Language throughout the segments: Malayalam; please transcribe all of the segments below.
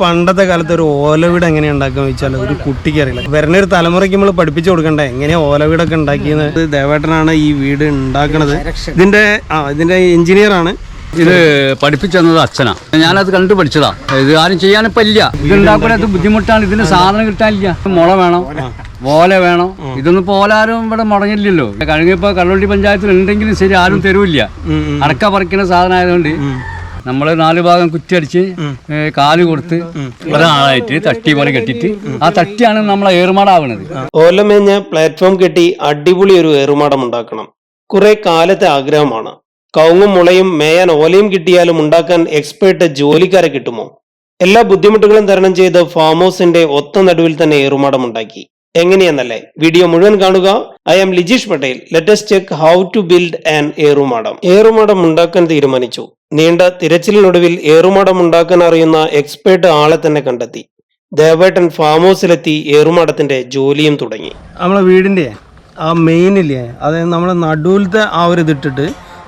പണ്ടത്തെ കാലത്ത് ഒരു ഓലവീട് എങ്ങനെ ഉണ്ടാക്കുക വെച്ചാൽ ഒരു കുട്ടിക്ക് അറിയില്ല. വരുന്ന ഒരു തലമുറയ്ക്ക് നമ്മൾ പഠിപ്പിച്ചു കൊടുക്കണ്ടേ? എങ്ങനെയാ ഓലവീടൊക്കെ ഉണ്ടാക്കിയത് ഇത് ദേവേട്ടനാണ് ഈ വീട് ഉണ്ടാക്കണത്. ഇതിന്റെ ആ ഇതിന്റെ എഞ്ചിനീയർ ആണ്. ഇത് പഠിപ്പിച്ചത് അച്ഛനാ. ഞാനത് കണ്ടു പഠിച്ചതാ. ഇത് ആരും ചെയ്യാനിപ്പോ ഇല്ല. ഇത് ഉണ്ടാക്കുന്നത് ബുദ്ധിമുട്ടാണ്. ഇതിന് സാധനം കിട്ടാനില്ല. മുള വേണം ഓല വേണം. ഇതൊന്നും ഓല ആരും ഇവിടെ മുടങ്ങില്ലല്ലോ കഴിഞ്ഞപ്പോ കള്ളവണ്ടി പഞ്ചായത്തിൽ ഉണ്ടെങ്കിലും ശരി ആരും തരൂല്ല. അടക്ക പറിക്കുന്ന സാധനം ആയതുകൊണ്ട് നമ്മൾ നാല് ഭാഗം കുറ്റിയടിച്ച് ഏ, കാൽ കൊടുത്ത് ഒരാളായിട്ട് തട്ടി പോലെ കെട്ടിട്ട് ആ തട്ടിയാണ് നമ്മളെ ഏറുമാടാവണത്. ഓലമേഞ്ഞ പ്ലാറ്റ്ഫോം കെട്ടി അടിപൊളി ഒരു ഏറുമാടം ഉണ്ടാക്കണം. കുറെ കാലത്തെ ആഗ്രഹമാണ്. കൗങ്ങും മുളയും മേയാൻ ഓലയും കിട്ടിയാലും ഉണ്ടാക്കാൻ എക്സ്പേർട്ട് ജോലിക്കാരെ കിട്ടുമോ? എല്ലാ ബുദ്ധിമുട്ടുകളും തരണം ചെയ്ത് ഫാം ഹൗസിന്റെ ഒത്ത നടുവിൽ തന്നെ ഏറുമാടം ഉണ്ടാക്കി. എങ്ങനെയെന്നല്ലേ? വീഡിയോ മുഴുവൻ കാണുക. I am Lijeesh Patel let's check how to build an erumadam. ഏറുമാടം ഉണ്ടാക്കാൻ തീരുമാനിച്ചു. നീണ്ട തിരച്ചിലിനൊടുവിൽ ഏറുമാടം ഉണ്ടാക്കാൻ അറിയുന്ന എക്സ്പേർട്ട് ആളെ തന്നെ കണ്ടെത്തി. ദേവേട്ടൻ ഫാം ഹൗസിലെത്തി ഏറുമാടത്തിന്റെ ജോലിയും തുടങ്ങി. നമ്മളെ വീടിന്റെ ആ മെയിൻ ഇല്ലേ അതായത് നമ്മളെ നടുവിലത്തെ ആ ഒരു ഇതിട്ടിട്ട്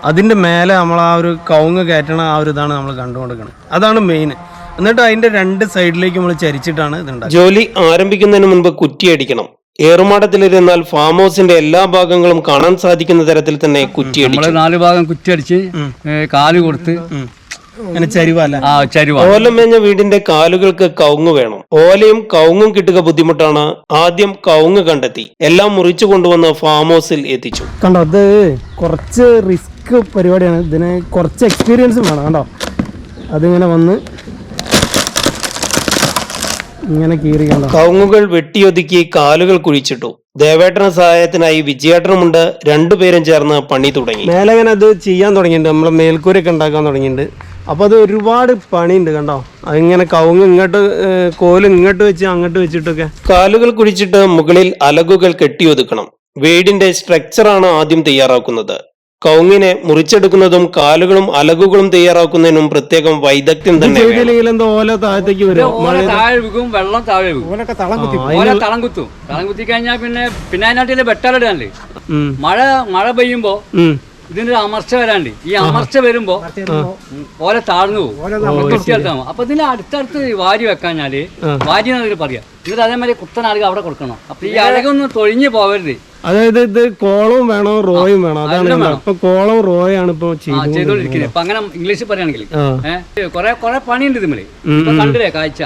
അതിന്റെ മേലെ നമ്മൾ ആ ഒരു കവുങ്ങ് കയറ്റണ ആ ഒരു ഇതാണ് നമ്മൾ കണ്ടുകൊടുക്കുന്നത് അതാണ് മെയിൻ എന്നിട്ട് അതിന്റെ രണ്ട് സൈഡിലേക്ക് നമ്മൾ ചരിച്ചിട്ടാണ് ജോലി ആരംഭിക്കുന്നതിന് മുൻപ് കുറ്റിയടിക്കണം. ഏറുമാടത്തിലിരുന്നാൽ ഫാം ഹൗസിന്റെ എല്ലാ ഭാഗങ്ങളും കാണാൻ സാധിക്കുന്ന തരത്തിൽ തന്നെ കുറ്റിയടിച്ചു. നമ്മൾ നാല് ഭാഗം കുറ്റിയടിച്ച് കാൽ കൊടുത്ത് അങ്ങനെ ചരിവല്ല? ആ ചരുവ ഓലമേഞ്ഞ വീടിന്റെ കാലുകൾക്ക് കവുങ്ങ് വേണം. ഓലയും കവുങ്ങും കിട്ടുക ബുദ്ധിമുട്ടാണ്. ആദ്യം കവുങ്ങ് കണ്ടെത്തി. എല്ലാം മുറിച്ചു കൊണ്ടുവന്ന് ഫാം ഹൗസിൽ എത്തിച്ചു. കണ്ടോ അത് കുറച്ച് റിസ്ക് പരിപാടിയാണ്. ഇതിന് കുറച്ച് എക്സ്പീരിയൻസും വേണം കണ്ടോ? അതിങ്ങനെ വന്ന് ഇങ്ങനെ കീറി കവുങ്ങുകൾ വെട്ടിയൊതുക്കി കാലുകൾ കുഴിച്ചിട്ടു. ദേവേട്ടന സഹായത്തിനായി വിജയേട്ടനുമുണ്ട്. രണ്ടുപേരും ചേർന്ന് പണി തുടങ്ങി. മേലങ്ങനെ അത് ചെയ്യാൻ തുടങ്ങിയിട്ടുണ്ട്. നമ്മളെ മേൽക്കൂരൊക്കെ ഉണ്ടാക്കാൻ തുടങ്ങിയിട്ടുണ്ട്. അപ്പൊ അത് ഒരുപാട് പണിയുണ്ട് കണ്ടോ? അതിങ്ങനെ കവുങ്ങ് ഇങ്ങോട്ട് കോൽ ഇങ്ങോട്ട് വെച്ച് അങ്ങോട്ട് വെച്ചിട്ടൊക്കെ. കാലുകൾ കുഴിച്ചിട്ട് മുകളിൽ അലകുകൾ കെട്ടിയൊതുക്കണം. വീടിന്റെ സ്ട്രക്ചറാണ് ആദ്യം തയ്യാറാക്കുന്നത്. കവുങ്ങിനെ മുറിച്ചെടുക്കുന്നതും കാലുകളും അലകുകളും തയ്യാറാക്കുന്നതിനും പ്രത്യേകം വൈദഗ്ധ്യം തന്നെ വേണം. ചെയ്തില്ലെങ്കിൽ എന്താ ഓല താഴത്തേക്ക് വരും. ഓല താഴെ വീകും വെള്ളം താഴെ ഓല തളം കുത്തും തളം കുത്തി. കഴിഞ്ഞാൽ പിന്നെ പിന്നെ വെട്ടാലിടാണ്ട് മഴ മഴ പെയ്യുമ്പോ ഉം. ഇതിന്റെ ഒരു അമർച്ച വരാണ്ട്. ഈ അമർച്ച വരുമ്പോ ഓലെ ഓല താഴ്ന്നു പോകും അപ്പൊ ഇതിന് അടുത്തടുത്ത് വാരി വെക്കാഞ്ഞാൽ വാരി എന്നതിൽ പറയാം? എന്നിട്ട് അതേമാതിരി കുത്തൻ അഴക അവിടെ കൊടുക്കണം? അപ്പൊ ഈ അഴകൊന്നും തൊഴിഞ്ഞു പോവരുത് അതായത് ഇത് കോളവും വേണോ റോയും വേണോ? അതാണ്. ഇപ്പൊ കോളവും റോയാണ് ഇപ്പൊ ചെയ്തോണ്ടിരിക്കുന്നത് ഇപ്പൊ അങ്ങനെ ഇംഗ്ലീഷിൽ പറയുകയാണെങ്കിൽ കൊറേ കൊറേ പണിയുണ്ട് ഇതിമ്മൽ. ഇപ്പൊ കണ്ടില്ലേ കാഴ്ച?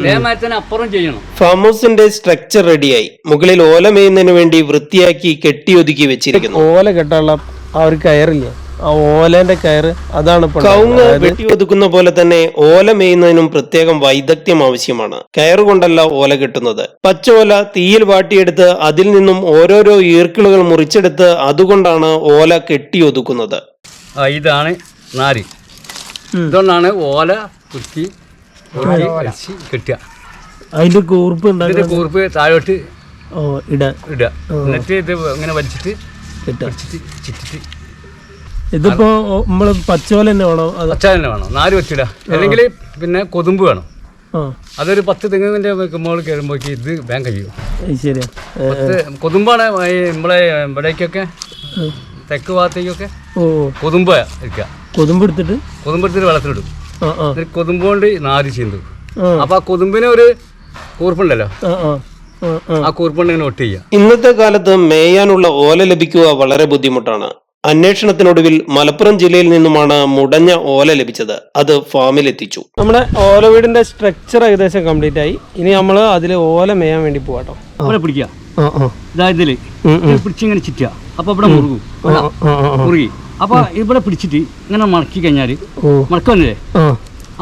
ഇതേമാതിരി തന്നെ അപ്പുറം ചെയ്യണം. ഫാം ഹൗസിന്റെ സ്ട്രക്ചർ റെഡിയായി. മുകളിൽ ഓല മേയുന്നതിന് വേണ്ടി വൃത്തിയാക്കി കെട്ടിയൊതുക്കി വെച്ചിരിക്കുന്നു. ഓല കെട്ടാനുള്ള ആ ഒരു കയറില്ലേ? ആ ഓലന്റെ കയറ് അതാണ് കൗങ്ങ് വെട്ടി ഒതുക്കുന്ന പോലെ തന്നെ ഓല മേയുന്നതിനും പ്രത്യേകം വൈദഗ്ധ്യം ആവശ്യമാണ്. കയറുകൊണ്ടല്ല ഓല കിട്ടുന്നത്. പച്ച ഓല തീയിൽ വാട്ടിയെടുത്ത് അതിൽ നിന്നും ഓരോരോ ഈർക്കിളുകൾ മുറിച്ചെടുത്ത് അതുകൊണ്ടാണ് ഓല കെട്ടി ഒതുക്കുന്നത്. ഇതാണ് നാരി. ഇതുകൊണ്ടാണ് ഓല കുത്തി കെട്ടുക. അതിന്റെ കൂർപ്പ് കൂർപ്പ് താഴോട്ട് ഇടുക ഇട. ഇടുക എന്നിട്ട് ഇത് ഇങ്ങനെ വലിച്ചിട്ട് ഇതിപ്പോ നമ്മൾ പച്ചോല തന്നെ വേണോ? പച്ചോല പച്ച തന്നെ വേണം. നാല് വെച്ചിടുക അല്ലെങ്കിൽ പിന്നെ കൊതുമ്പ് വേണം. അതൊരു പത്ത് തെങ്ങിന്റെ മുകളിൽ കയറുമ്പോഴേക്ക് ഇത് ബാങ്ക് കഴിയും. ശരിയാ. കൊതുമ്പാണ് നമ്മളെ ഇവിടേക്കൊക്കെ തെക്ക് ഭാഗത്തേക്കൊക്കെ ഓ. കൊതുമ്പ് എടുത്തിട്ട്? കൊതുമ്പ് എടുത്തിട്ട് വെള്ളത്തിലിടും. കൊതുമ്പ് കൊണ്ട് നാര് ചീന്തും. അപ്പൊ ആ കൊതുമ്പിന് ഒരു കൂർപ്പുണ്ടല്ലോ. ആ കൂർപ്പുണ്ടെങ്കിൽ നോട്ട് ചെയ്യുക. ഇന്നത്തെ കാലത്ത് മേയാനുള്ള ഓല ലഭിക്കുക വളരെ ബുദ്ധിമുട്ടാണ്. അന്വേഷണത്തിനൊടുവിൽ മലപ്പുറം ജില്ലയിൽ നിന്നുമാണ് മുടഞ്ഞ ഓല ലഭിച്ചത്. അത് ഫാമിൽ എത്തിച്ചു. നമ്മുടെ ഓല വീടിന്റെ സ്ട്രക്ചർ ഏകദേശം കംപ്ലീറ്റ് ആയി. ഇനി നമ്മൾ അതിൽ ഓല മേയാൻ വേണ്ടി പോവാട്ടോ ഓല പിടിക്കുക. ആ ആ. ഇതാ ഇതിൽ ഇത് പിടിച്ചിങ്ങനെ ചിറ്റുക. അപ്പൊ ഇവിടെ മുറുകും. മുറുകി. അപ്പൊ ഇവിടെ പിടിച്ചിട്ട് ഇങ്ങനെ മടക്കി കഴിഞ്ഞാൽ ഓ. മടക്കം വന്നില്ലേ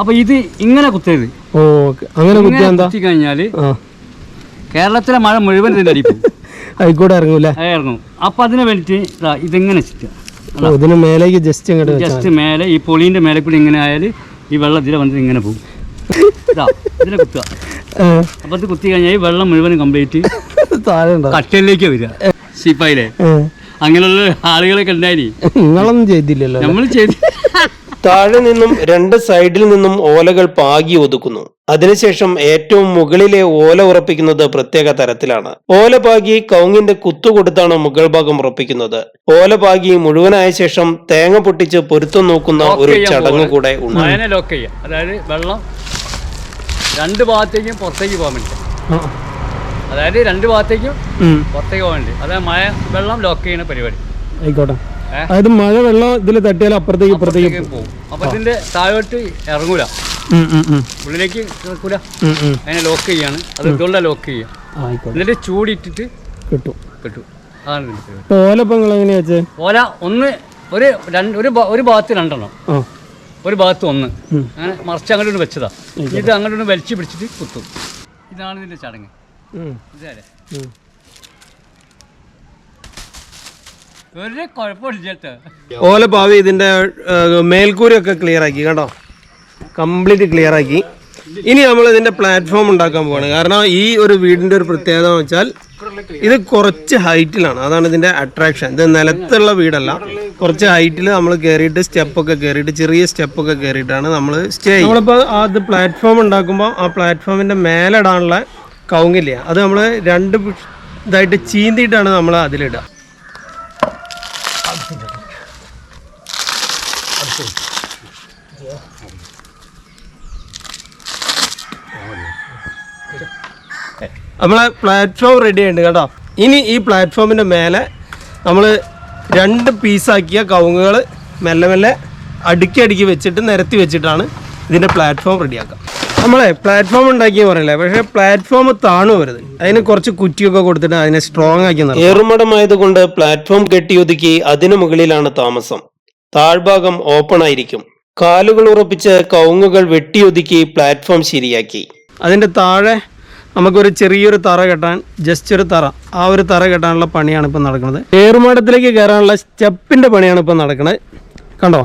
അപ്പൊ ഇത് ഇങ്ങനെ കുത്തരുത് ഓ അങ്ങനെ കുത്തി കഴിഞ്ഞാൽ ആ. കേരളത്തിലെ മഴ മുഴുവൻ അടിക്കും ആയിക്കോട്ടെ ഇറങ്ങൂല? ഇറങ്ങും. അപ്പൊ അതിന് വേണ്ടിട്ട് ഇതെങ്ങനെ ചുറ്റുക ഇതിന് മേലേക്ക് ജസ്റ്റ് അങ്ങോട്ട് ജസ്റ്റ് മേലെ ഈ പൊളീന്റെ മേലെ കൂടി ഇങ്ങനെ ആയാൽ ഈ വെള്ളം ഇതിലെ വന്നിട്ട് ഇങ്ങനെ പോകും ഇതാ ഇതിനെ കുത്തുക. അപ്പൊ ഇത് കുത്തി കഴിഞ്ഞാൽ ഈ വെള്ളം മുഴുവൻ കംപ്ലീറ്റ് കട്ടലിലേക്ക് വരിക. ശിപ്പായില്ലേ. അങ്ങനെയുള്ള ആളുകളൊക്കെ ഉണ്ടായി നിങ്ങളൊന്നും ചെയ്തില്ലല്ലോ നമ്മൾ ചെയ്ത് താഴെ നിന്നും രണ്ട് സൈഡിൽ നിന്നും ഓലകൾ പാകി ഒതുക്കുന്നു. അതിനുശേഷം ഏറ്റവും മുകളിലെ ഓല ഉറപ്പിക്കുന്നത് പ്രത്യേക തരത്തിലാണ്. ഓല പാകി കൗങ്ങിന്റെ കുത്തു കൊടുത്താണ് മുകൾ ഭാഗം ഉറപ്പിക്കുന്നത്. ഓല പാകി മുഴുവനായ ശേഷം തേങ്ങ പൊട്ടിച്ച് പൊരുത്തം നോക്കുന്ന ഒരു ചടങ്ങ് കൂടെ ഉണ്ട്. അതായത് വെള്ളം രണ്ട് ഭാഗത്തേക്കും പുറത്തേക്ക് പോകാൻ വേണ്ടി. അതായത് രണ്ട് ഭാഗത്തേക്കും. പുറത്തേക്ക് പോകാൻ വേണ്ടി. അതായത് മഴ വെള്ളം ലോക്ക് ചെയ്യുന്ന പരിപാടി. ആയിക്കോട്ടെ? അതായത് മഴ വെള്ളം ഇതിൽ തട്ടിയാൽ അപ്പുറത്തേക്ക് ഇപ്പുറത്തേക്ക് പോകും. അപ്പോൾ ഇതിന്റെ താഴോട്ട് ഇറങ്ങൂല. ഉള്ളിലേക്ക് ഇറക്കൂല. അതിനെ ലോക്ക് ചെയ്യാണ്. അത് ഇതുകൊണ്ടാണ് ലോക്ക് ചെയ്യുക. എന്നിട്ട് ചൂടിയിട്ടിട്ട് കിട്ടും. കിട്ടും. അതാണ് പരിപാടി. ഇപ്പൊ എങ്ങനെയാ വെച്ചേ? ഓല ഒന്ന് ഒരു രണ്ട് ഒരു ഒരു ഭാഗത്ത് രണ്ടെണ്ണം. ഒരു ഭാഗത്ത് ഒന്ന്. അങ്ങനെ മറിച്ച് അങ്ങോട്ട് വെച്ചതാ. ഇത് അങ്ങോട്ട് വലിച്ചു പിടിച്ചിട്ട് കുത്തും. ഇതാണ് ഇതിന്റെ ചടങ്ങ്. ഇതല്ലേ ഒരു കുഴപ്പമില്ല ഓല പാവി ഇതിന്റെ മേൽക്കൂരൊക്കെ ക്ലിയർ ആക്കി കേട്ടോ കംപ്ലീറ്റ് ക്ലിയർ ആക്കി. ഇനി നമ്മൾ ഇതിന്റെ പ്ലാറ്റ്ഫോം ഉണ്ടാക്കാൻ പോവാണ്. കാരണം ഈ ഒരു വീടിന്റെ ഒരു പ്രത്യേകത എന്ന് വെച്ചാൽ ഇത് കുറച്ച് ഹൈറ്റിലാണ് അതാണ് ഇതിന്റെ അട്രാക്ഷൻ ഇത് നിലത്തുള്ള വീടല്ല. കുറച്ച് ഹൈറ്റിൽ നമ്മൾ കയറിയിട്ട് സ്റ്റെപ്പൊക്കെ കയറിയിട്ട് ചെറിയ സ്റ്റെപ്പൊക്കെ കയറിയിട്ടാണ് നമ്മൾ സ്റ്റേ നമ്മളിപ്പോൾ അത് പ്ലാറ്റ്ഫോം ഉണ്ടാക്കുമ്പോൾ ആ പ്ലാറ്റ്ഫോമിന്റെ മേലെ ഇടാനുള്ള കവുങ്ങില്ല അത് നമ്മൾ രണ്ട് ഇതായിട്ട് ചീന്തിയിട്ടാണ് നമ്മൾ അതിലിടുക. നമ്മളെ പ്ലാറ്റ്ഫോം റെഡി കേട്ടോ. ഇനി ഈ പ്ലാറ്റ്ഫോമിന്റെ മേലെ നമ്മൾ രണ്ട് പീസാക്കിയ കവുങ്ങുകൾ മെല്ലെ മെല്ലെ അടുക്കി അടുക്കി വെച്ചിട്ട് നിരത്തി വെച്ചിട്ടാണ് ഇതിന്റെ പ്ലാറ്റ്ഫോം റെഡിയാക്കുക നമ്മളെ പ്ലാറ്റ്ഫോം ഉണ്ടാക്കിയ പറയില്ലേ? പക്ഷെ പ്ലാറ്റ്ഫോം താണു വരുത് അതിന് കുറച്ച് കുറ്റിയൊക്കെ കൊടുത്തിട്ട് അതിനെ സ്ട്രോങ് ആക്കി ഏറുമടമായതുകൊണ്ട് പ്ലാറ്റ്ഫോം കെട്ടിയൊതുക്കി അതിനു മുകളിലാണ് താമസം. താഴ്ഭാഗം ഓപ്പൺ ആയിരിക്കും. കാലുകൾ ഉറപ്പിച്ച് കൗങ്ങുകൾ വെട്ടിയൊതുക്കി പ്ലാറ്റ്ഫോം ശരിയാക്കി. അതിന്റെ താഴെ നമുക്കൊരു ചെറിയൊരു തറ കെട്ടാൻ ജസ്റ്റ് ഒരു തറ. ആ ഒരു തറ കെട്ടാനുള്ള പണിയാണ് ഇപ്പം നടക്കുന്നത്. ഏറുമാടത്തിലേക്ക് കയറാനുള്ള സ്റ്റെപ്പിന്റെ പണിയാണ് ഇപ്പം നടക്കുന്നത്. കണ്ടോ?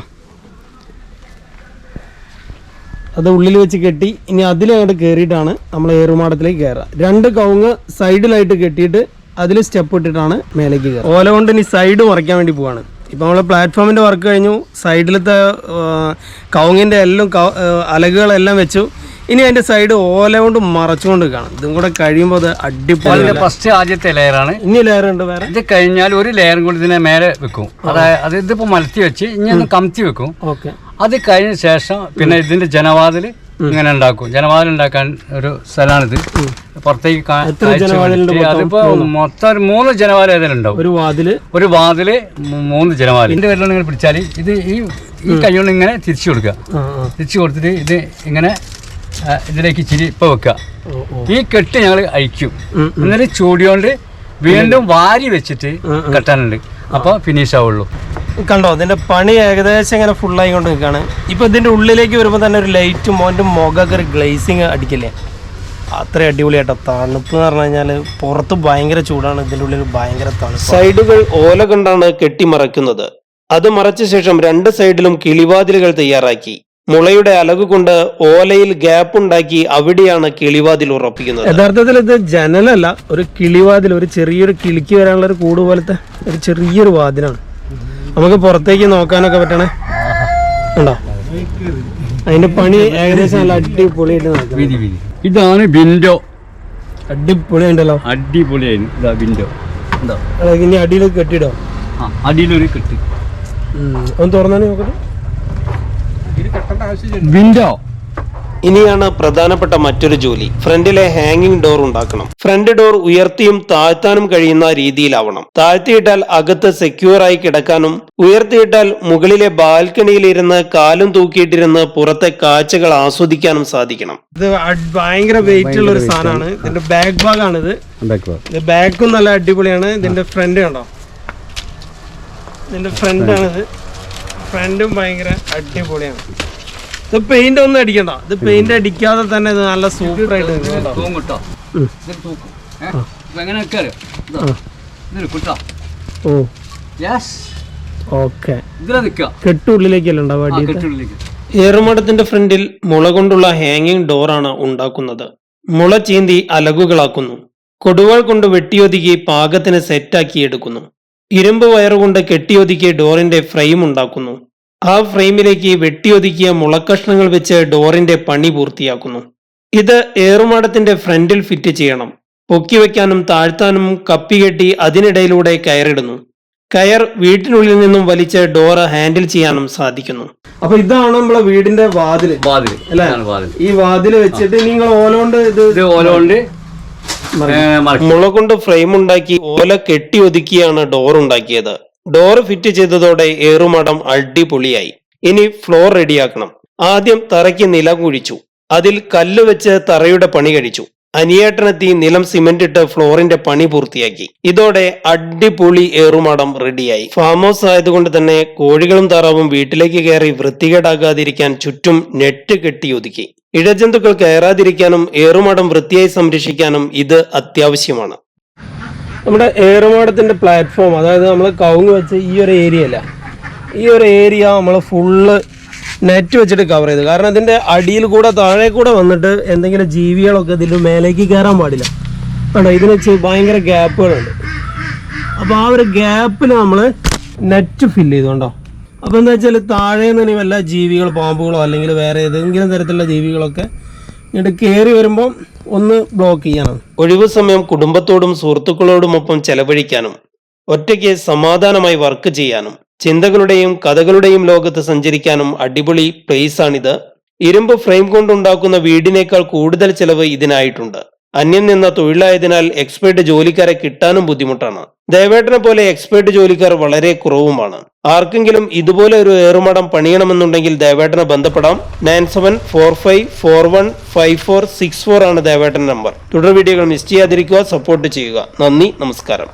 അത് ഉള്ളിൽ വെച്ച് കെട്ടി ഇനി അതിലങ്ങോട്ട് കയറിയിട്ടാണ് നമ്മൾ ഏറുമാടത്തിലേക്ക് കയറുക. രണ്ട് കവുങ്ങ് സൈഡിലായിട്ട് കെട്ടിയിട്ട് അതിൽ സ്റ്റെപ്പ് ഇട്ടിട്ടാണ് മേലേക്ക് കയറുക. ഓല കൊണ്ട് ഇനി സൈഡ് മറയ്ക്കാൻ വേണ്ടി പോവാണ്. ഇപ്പം നമ്മൾ പ്ലാറ്റ്ഫോമിന്റെ വർക്ക് കഴിഞ്ഞു സൈഡിലത്തെ കവുങ്ങിന്റെ എല്ലാം അലകുകളെല്ലാം വെച്ചു. ഇനി അതിന്റെ സൈഡ് ഓല കൊണ്ട് മറച്ചുകൊണ്ട് കാണും ഇതും കൂടെ കഴിയുമ്പോൾ അത് അടിപൊളി ഫസ്റ്റ് ആദ്യത്തെ ലെയറാണ് ഇനി ലെയർ ഉണ്ട് വേറെ. ഇത് കഴിഞ്ഞാൽ ഒരു ലെയറും കൂടി ഇതിനെ മേലെ വെക്കും. അതായത് അത് ഇതിപ്പോൾ മലത്തി വെച്ച് ഇനി ഒന്ന് കമത്തി വെക്കും. ഓക്കെ. അത് കഴിഞ്ഞ ശേഷം പിന്നെ ഇതിന്റെ ജനവാതിൽ ഇങ്ങനെ ഉണ്ടാക്കും. ജനവാതിൽ ഉണ്ടാക്കാൻ ഒരു സ്ഥലമാണിത്. പുറത്തേക്ക് അതിപ്പോ മൊത്തം ഒരു മൂന്ന് ജനവാല ജനവാതിൽ ഉണ്ടാവും. ഒരു വാതിൽ? ഒരു വാതിൽ മൂന്ന് ജനവാല ഇതിന്റെ പേരിലാണ് നിങ്ങൾ പിടിച്ചാൽ ഇത് ഈ ഈ കൈകൊണ്ട് ഇങ്ങനെ തിരിച്ചു കൊടുക്കുക. തിരിച്ചു കൊടുത്തിട്ട് ഇത് ഇങ്ങനെ ഇതിലേക്ക് ഇച്ചിരി ഇപ്പൊ വെക്കുക. ഈ കെട്ട് ഞങ്ങൾ അയക്കും എന്നിട്ട് ചൂടിയോണ്ട് വീണ്ടും വാരി വെച്ചിട്ട് കെട്ടാനുണ്ട്. അപ്പോൾ ഫിനിഷ് ആവുള്ളൂ. കണ്ടോ ഇതിന്റെ പണി ഏകദേശം ഇങ്ങനെ ഫുള്ളായി കൊണ്ട് നിൽക്കുകയാണ് ഇപ്പൊ ഇതിന്റെ ഉള്ളിലേക്ക് വരുമ്പോൾ തന്നെ ഒരു ലൈറ്റ് മോന്റെ മുഖമൊക്കെ ഒരു ഗ്ലേസിങ് അടിക്കില്ലേ? അത്ര അടിപൊളിയായിട്ടോ തണുപ്പ് എന്ന് പറഞ്ഞു കഴിഞ്ഞാൽ പുറത്ത് ഭയങ്കര ചൂടാണ് ഇതിന്റെ ഉള്ളിൽ ഭയങ്കര തണുപ്പ് സൈഡുകൾ ഓല കൊണ്ടാണ് കെട്ടിമറയ്ക്കുന്നത് അത് മറച്ച ശേഷം രണ്ട് സൈഡിലും കിളിവാതിലുകൾ തയ്യാറാക്കി. മുളയുടെ അലകു കൊണ്ട് ഓലയിൽ ഗ്യാപ്പ് ഉണ്ടാക്കി അവിടെയാണ് കിളിവാതിൽ ഉറപ്പിക്കുന്നത്. യഥാർത്ഥത്തിൽ ഇത് ജനലല്ല ഒരു കിളിവാതിൽ ഒരു ചെറിയൊരു കിളിക്ക് വരാനുള്ള ഒരു കൂട് പോലത്തെ ഒരു ചെറിയൊരു വാതിലാണ്. നമുക്ക് പുറത്തേക്ക് നോക്കാനൊക്കെ പറ്റണേ? ഉണ്ടോ? അതിന്റെ പണി ഏകദേശം നല്ല അടിപൊളിയായിട്ട് ഇതാണ് വിൻഡോ. അടിപൊളിയുണ്ടല്ലോ അടിപൊളിയായിരുന്നു ഇതാ വിൻഡോ. ഇനി അടിയിൽ കെട്ടിടോ ആ അടിയിലൊരു കെട്ടി. ഒന്ന് തുറന്നാണ് നോക്കട്ടെ? വിൻഡോ. ഇനിയാണ് പ്രധാനപ്പെട്ട മറ്റൊരു ജോലി. ഫ്രണ്ടിലെ ഹാങ്ങിങ് ഡോർ ഉണ്ടാക്കണം. ഫ്രണ്ട് ഡോർ ഉയർത്തിയും താഴ്ത്താനും കഴിയുന്ന രീതിയിലാവണം. താഴ്ത്തിയിട്ടാൽ അകത്ത് സെക്യൂർ ആയി കിടക്കാനും ഉയർത്തിയിട്ടാൽ മുകളിലെ ബാൽക്കണിയിൽ ഇരുന്ന് കാലും തൂക്കിയിട്ടിരുന്ന് പുറത്തെ കാഴ്ചകൾ ആസ്വദിക്കാനും സാധിക്കണം. ഇത് ഭയങ്കര വെയിറ്റ് ഉള്ള ഒരു സാധനമാണ്. ഇതിന്റെ ബാക്ക് ഭാഗമാണിത് ഇത് ബാക്കും നല്ല അടിപൊളിയാണ്. ഇതിന്റെ ഫ്രണ്ട് കണ്ടോ? ഇതിന്റെ ഫ്രണ്ട് ആണിത്. ഫ്രണ്ടും ഭയങ്കര അടിപൊളിയാണ്. ഇത് പെയിന്റ് ഒന്നും അടിക്കണ്ട. ഇത് പെയിന്റ് അടിക്കാതെ തന്നെ ഇത് നല്ല സൂപ്പർ ആയിട്ട് കേട്ടോ. തൂക്കും. ഓ. Yes okay. കെട്ടുള്ളിലേക്കല്ല ഉണ്ടാവുക ഏറുമാടത്തിന്റെ ഫ്രണ്ടിൽ മുള കൊണ്ടുള്ള ഹാങ്ങിങ് ഡോറാണ് ഉണ്ടാക്കുന്നത്. മുള ചീന്തി അലകുകളാക്കുന്നു. കൊടുവാൾ കൊണ്ട് വെട്ടിയൊതുക്കി പാകത്തിന് സെറ്റാക്കി എടുക്കുന്നു. ഇരുമ്പ് വയറുകൊണ്ട് കെട്ടിയൊതുക്കി ഡോറിന്റെ ഫ്രെയിം ഉണ്ടാക്കുന്നു. ആ ഫ്രെയിമിലേക്ക് വെട്ടിയൊതുക്കിയ മുളക്കഷ്ണങ്ങൾ വെച്ച് ഡോറിന്റെ പണി പൂർത്തിയാക്കുന്നു. ഇത് ഏറുമാടത്തിന്റെ ഫ്രണ്ടിൽ ഫിറ്റ് ചെയ്യണം. പൊക്കി വെക്കാനും താഴ്ത്താനും കപ്പി കെട്ടി അതിനിടയിലൂടെ കയറിടുന്നു. കയർ വീട്ടിനുള്ളിൽ നിന്നും വലിച്ച് ഡോറ് ഹാൻഡിൽ ചെയ്യാനും സാധിക്കുന്നു. അപ്പൊ ഇതാണ് നമ്മളെ വീടിന്റെ വാതിൽ. വാതിൽ. അല്ലേ? വാതിൽ ഈ വാതിൽ വെച്ചിട്ട് നിങ്ങൾ ഓലോണ്ട് കൊണ്ട് ഇത് ഇത് ഓല കൊണ്ട് മറക്കും. മുള കൊണ്ട് ഫ്രെയിം ഉണ്ടാക്കി ഓല കെട്ടി ഒതുക്കിയാണ് ഡോർ ഉണ്ടാക്കിയത്. ഡോർ ഫിറ്റ് ചെയ്തതോടെ ഏറുമടം അടിപൊളിയായി. ഇനി ഫ്ലോർ റെഡിയാക്കണം ആദ്യം തറയ്ക്ക് നില കുഴിച്ചു. അതിൽ കല്ല് വെച്ച് തറയുടെ പണി കഴിച്ചു. അനിയേട്ടനെത്തി നിലം സിമെന്റ് ഇട്ട് ഫ്ലോറിന്റെ പണി പൂർത്തിയാക്കി. ഇതോടെ അടിപൊളി ഏറുമാടം റെഡിയായി ഫാം ഹൗസ് ആയതുകൊണ്ട് തന്നെ കോഴികളും താറാവും വീട്ടിലേക്ക് കയറി വൃത്തികേടാകാതിരിക്കാൻ ചുറ്റും നെറ്റ് കെട്ടി ഒതുക്കി. ഇഴജന്തുക്കൾ കയറാതിരിക്കാനും ഏറുമാടം വൃത്തിയായി സംരക്ഷിക്കാനും ഇത് അത്യാവശ്യമാണ്. നമ്മുടെ ഏറുമാടത്തിന്റെ പ്ലാറ്റ്ഫോം അതായത് നമ്മൾ കവുങ്ങ് വെച്ച ഈ ഒരു ഏരിയ അല്ല ഈ ഒരു ഏരിയ നമ്മൾ ഫുള്ള് നെറ്റ് വെച്ചിട്ട് കവർ ചെയ്തു. കാരണം ഇതിന്റെ അടിയിൽ കൂടെ താഴെ കൂടെ വന്നിട്ട് എന്തെങ്കിലും ജീവികളൊക്കെ ഇതിൽ മേലേക്ക് കയറാൻ പാടില്ല. കണ്ടോ? ഇതിന് ഭയങ്കര ഗ്യാപ്പുകളുണ്ട് അപ്പോൾ ആ ഒരു ഗ്യാപ്പിൽ നമ്മൾ നെറ്റ് ഫില്ല് ചെയ്തുകൊണ്ടോ അപ്പോൾ എന്താ വെച്ചാൽ താഴെ നിന്ന് വല്ല ജീവികൾ പാമ്പുകളോ അല്ലെങ്കിൽ വേറെ ഏതെങ്കിലും തരത്തിലുള്ള ജീവികളൊക്കെ ഇങ്ങോട്ട് കയറി വരുമ്പോൾ ഒന്ന് ബ്ലോക്ക് ചെയ്യണം. ഒഴിവു സമയം കുടുംബത്തോടും സുഹൃത്തുക്കളോടുമൊപ്പം ചെലവഴിക്കാനും ഒറ്റയ്ക്ക് സമാധാനമായി വർക്ക് ചെയ്യാനും ചിന്തകളുടെയും കഥകളുടെയും ലോകത്ത് സഞ്ചരിക്കാനും അടിപൊളി പ്ലേസ് ആണിത്. ഇരുമ്പ് ഫ്രെയിം കൊണ്ടുണ്ടാക്കുന്ന വീടിനേക്കാൾ കൂടുതൽ ചെലവ് ഇതിനായിട്ടുണ്ട്. അന്യം നിന്ന തൊഴിലായതിനാൽ എക്സ്പേർട്ട് ജോലിക്കാരെ കിട്ടാനും ബുദ്ധിമുട്ടാണ്. ദേവേട്ടനെ പോലെ എക്സ്പേർട്ട് ജോലിക്കാർ വളരെ കുറവുമാണ്. ആർക്കെങ്കിലും ഇതുപോലെ ഒരു ഏറുമടം പണിയണമെന്നുണ്ടെങ്കിൽ ദേവേട്ടനെ ബന്ധപ്പെടാം. Nine seven four five four one five four six four ആണ് ദേവേട്ടൻ നമ്പർ. തുടർ വീഡിയോകൾ മിസ് ചെയ്യാതിരിക്കുക സപ്പോർട്ട് ചെയ്യുക. നന്ദി നമസ്കാരം.